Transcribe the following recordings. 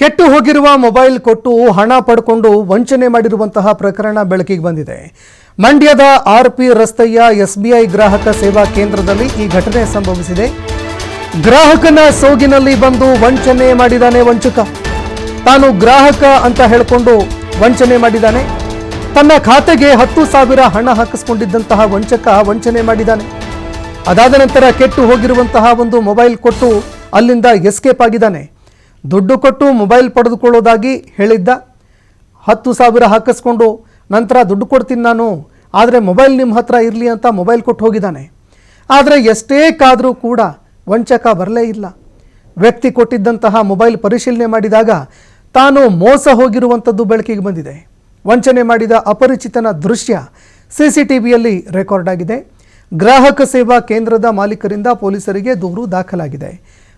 ಕೆಟ್ಟು ಹೋಗಿರುವ ಮೊಬೈಲ್ ಕೊಟ್ಟು ಹಣ ಪಡ್ಕೊಂಡು ವಂಚನೆ ಮಾಡಿರುವಂತಹ ಪ್ರಕರಣ ಬೆಳಕಿಗೆ ಬಂದಿದೆ. ಮಂಡ್ಯದ ಆರ್ ಪಿ ರಸ್ತೆಯ ಎಸ್ಬಿಐ ಗ್ರಾಹಕ ಸೇವಾ ಕೇಂದ್ರದಲ್ಲಿ ಈ ಘಟನೆ ಸಂಭವಿಸಿದೆ. ಗ್ರಾಹಕನ ಸೋಗಿನಲ್ಲಿ ಬಂದು ವಂಚನೆ ಮಾಡಿದಾನೆ ವಂಚಕ. ತಾನು ಗ್ರಾಹಕ ಅಂತ ಹೇಳಿಕೊಂಡು ವಂಚನೆ ಮಾಡಿದ್ದಾನೆ ತನ್ನ ಖಾತೆಗೆ ಹತ್ತು ಸಾವಿರ ಹಣ ಹಾಕಿಸ್ಕೊಂಡಿದ್ದಂತಹ ವಂಚಕ ವಂಚನೆ ಮಾಡಿದ್ದಾನೆ ಅದಾದ ನಂತರ ಕೆಟ್ಟು ಹೋಗಿರುವಂತಹ ಒಂದು ಮೊಬೈಲ್ ಕೊಟ್ಟು ಅಲ್ಲಿಂದ ಎಸ್ಕೇಪ್ ಆಗಿದ್ದಾನೆ. ದುಡ್ಡು ಕೊಟ್ಟು ಮೊಬೈಲ್ ಪಡೆದುಕೊಳ್ಳೋದಾಗಿ ಹೇಳಿದ್ದ. ಹತ್ತು ಸಾವಿರ ಹಾಕಿಸ್ಕೊಂಡು ನಂತರ ದುಡ್ಡು ಕೊಡ್ತೀನಿ ನಾನು, ಆದರೆ ಮೊಬೈಲ್ ನಿಮ್ಮ ಹತ್ರ ಇರಲಿ ಅಂತ ಮೊಬೈಲ್ ಕೊಟ್ಟು ಹೋಗಿದ್ದಾನೆ. ಆದರೆ ಎಷ್ಟೇ ಕಾದರೂ ಕೂಡ ವಂಚಕ ಬರಲೇ ಇಲ್ಲ. ವ್ಯಕ್ತಿ ಕೊಟ್ಟಿದ್ದಂತಹ ಮೊಬೈಲ್ ಪರಿಶೀಲನೆ ಮಾಡಿದಾಗ ತಾನು ಮೋಸ ಹೋಗಿರುವಂಥದ್ದು ಬೆಳಕಿಗೆ ಬಂದಿದೆ. ವಂಚನೆ ಮಾಡಿದ ಅಪರಿಚಿತನ ದೃಶ್ಯ ಸಿ ಸಿ ಟಿ ವಿಯಲ್ಲಿ ರೆಕಾರ್ಡ್ ಆಗಿದೆ. ಗ್ರಾಹಕ ಸೇವಾ ಕೇಂದ್ರದ ಮಾಲೀಕರಿಂದ ಪೊಲೀಸರಿಗೆ ದೂರು ದಾಖಲಾಗಿದೆ.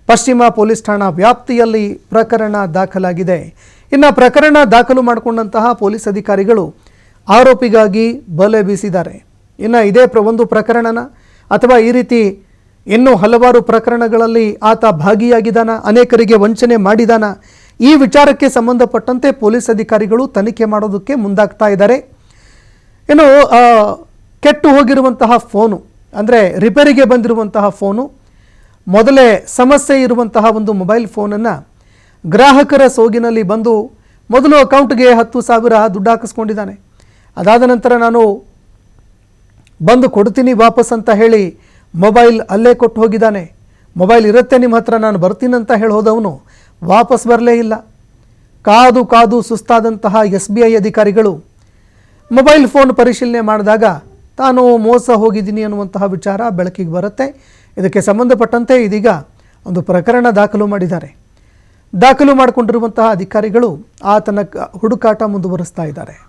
ಪಶ್ಚಿಮ ಪೊಲೀಸ್ ಠಾಣಾ ವ್ಯಾಪ್ತಿಯಲ್ಲಿ ಪ್ರಕರಣ ದಾಖಲಾಗಿದೆ. ಇನ್ನು ಪ್ರಕರಣ ದಾಖಲು ಮಾಡಿಕೊಂಡಂತಹ ಪೊಲೀಸ್ ಅಧಿಕಾರಿಗಳು ಆರೋಪಿಗಾಗಿ ಬಲೆ ಬೀಸಿದ್ದಾರೆ. ಇನ್ನು ಇದೇ ಪ್ರ ಒಂದು ಪ್ರಕರಣನ ಅಥವಾ ಈ ರೀತಿ ಇನ್ನೂ ಹಲವಾರು ಪ್ರಕರಣಗಳಲ್ಲಿ ಆತ ಭಾಗಿಯಾಗಿದ್ದಾನ, ಅನೇಕರಿಗೆ ವಂಚನೆ ಮಾಡಿದಾನ, ಈ ವಿಚಾರಕ್ಕೆ ಸಂಬಂಧಪಟ್ಟಂತೆ ಪೊಲೀಸ್ ಅಧಿಕಾರಿಗಳು ತನಿಖೆ ಮಾಡೋದಕ್ಕೆ ಮುಂದಾಗ್ತಾ ಇದ್ದಾರೆ. ಇನ್ನು ಕೆಟ್ಟು ಹೋಗಿರುವಂತಹ ಫೋನು, ಅಂದರೆ ರಿಪೇರಿಗೆ ಬಂದಿರುವಂತಹ ಫೋನು ಮೊದಲೇ ಸಮಸ್ಯೆ ಇರುವಂತಹ ಒಂದು ಮೊಬೈಲ್ ಫೋನನ್ನು ಗ್ರಾಹಕರ ಸೋಗಿನಲ್ಲಿ ಬಂದು ಮೊದಲು ಅಕೌಂಟ್ಗೆ ಹತ್ತು ಸಾವಿರ ದುಡ್ಡು ಹಾಕಿಸ್ಕೊಂಡಿದ್ದಾನೆ. ಅದಾದ ನಂತರ ನಾನು ಬಂದು ಕೊಡ್ತೀನಿ ವಾಪಸ್ ಅಂತ ಹೇಳಿ ಮೊಬೈಲ್ ಅಲ್ಲೇ ಕೊಟ್ಟು ಹೋಗಿದ್ದಾನೆ. ಮೊಬೈಲ್ ಇರುತ್ತೆ ನಿಮ್ಮ ಹತ್ರ, ನಾನು ಬರ್ತೀನಿ ಅಂತ ಹೇಳಿ ಹೋದವನು ವಾಪಸ್ ಬರಲೇ ಇಲ್ಲ. ಕಾದು ಕಾದು ಸುಸ್ತಾದಂತಹ ಎಸ್ ಬಿ ಐ ಅಧಿಕಾರಿಗಳು ಮೊಬೈಲ್ ಫೋನ್ ಪರಿಶೀಲನೆ ಮಾಡಿದಾಗ ತಾನು ಮೋಸ ಹೋಗಿದ್ದೀನಿ ಅನ್ನುವಂತಹ ವಿಚಾರ ಬೆಳಕಿಗೆ ಬರುತ್ತೆ. ಇದಕ್ಕೆ ಸಂಬಂಧಪಟ್ಟಂತೆ ಇದೀಗ ಒಂದು ಪ್ರಕರಣ ದಾಖಲು ಮಾಡಿದ್ದಾರೆ. ದಾಖಲು ಮಾಡಿಕೊಂಡಿರುವಂತಹ ಅಧಿಕಾರಿಗಳು ಆತನ ಹುಡುಕಾಟ ಮುಂದುವರಿಸ್ತಾ ಇದ್ದಾರೆ.